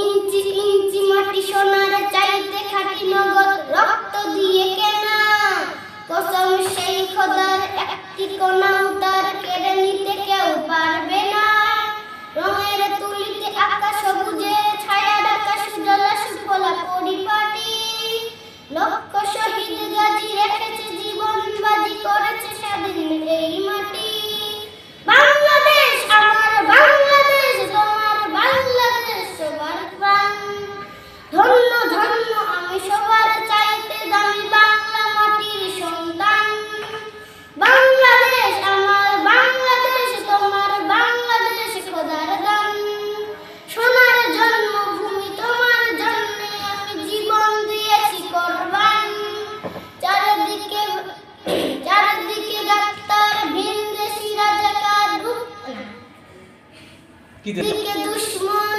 ইঞ্চি ইঞ্চি মাটি সোনার চাইতে খাটি নগদ রক্ত দিয়ে কেনা। কসম সেই খোদার একটি কোনা Filha do mãos.